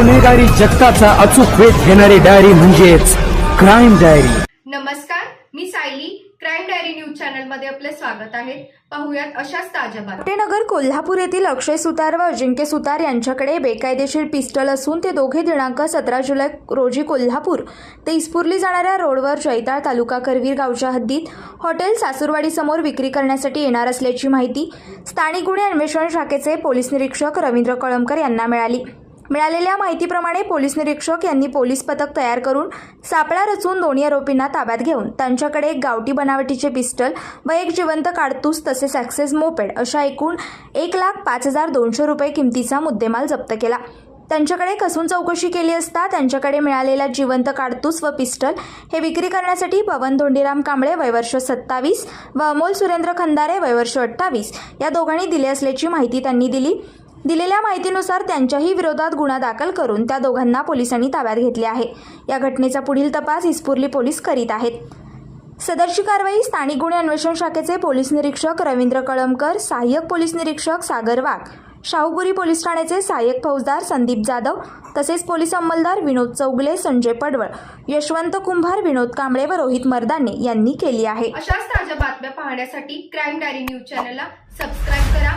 गुन्हेगारी जगताचा अचूक वेध घेणारी डायरी म्हणजेच क्राईम डायरी. नमस्कार मी सायली. क्राईम डायरी न्यूज चॅनलमध्ये आपले स्वागत आहे. पाहुयात अशाच ताज्या बातम्या. नगर कोल्हापूर येथील अक्षय सुतार व अजिंक्य सुतार यांच्याकडे बेकायदेशीर पिस्टल असून ते दोघे दिनांक सतरा जुलै रोजी कोल्हापूर ते इस्पुर्ली जाणाऱ्या रोडवर जैताळ तालुका करवीर गावच्या हद्दीत हॉटेल सासूरवाडी समोर विक्री करण्यासाठी येणार असल्याची माहिती स्थानिक गुन्हे अन्वेषण शाखेचे पोलीस निरीक्षक रवींद्र कळमकर यांना मिळाली. मिळालेल्या माहितीप्रमाणे पोलीस निरीक्षक यांनी पोलीस पथक तयार करून सापळा रचून दोन्ही आरोपींना ताब्यात घेऊन त्यांच्याकडे एक गावठी बनावटीचे पिस्टल व एक जिवंत काडतूस तसेच ॲक्सेस मोपेड अशा एकूण एक लाख पाच हजार दोनशे रुपये किमतीचा मुद्देमाल जप्त केला. त्यांच्याकडे कसून चौकशी केली असता त्यांच्याकडे मिळालेला जिवंत काडतूस व पिस्टल हे विक्री करण्यासाठी पवन धोंडीराम कांबळे वयवर्ष सत्तावीस व अमोल सुरेंद्र खंदारे वयवर्ष अठ्ठावीस या दोघांनी दिले असल्याची माहिती त्यांनी दिली. दिलेल्या माहितीनुसार त्यांच्याही विरोधात गुन्हा दाखल करून त्या दोघांना पोलिसांनी ताब्यात घेतले आहे. या घटनेचा पुढील तपास इस्पुर्ली पोलीस करीत आहेत. सदरची कारवाई स्थानिक गुन्हे अन्वेषण शाखेचे पोलीस निरीक्षक रवींद्र कळमकर सहाय्यक पोलीस निरीक्षक सागर वाघ शाहूपुरी पोलीस ठाण्याचे सहाय्यक फौजदार संदीप जाधव तसेच पोलीस अंमलदार विनोद चौगले संजय पडवळ यशवंत कुंभार विनोद कांबळे व रोहित मर्दाने यांनी केली आहे. अशाच ताज्या बातम्या पाहण्यासाठी क्राईम डायरी न्यूज चॅनलला सबस्क्राईब करा.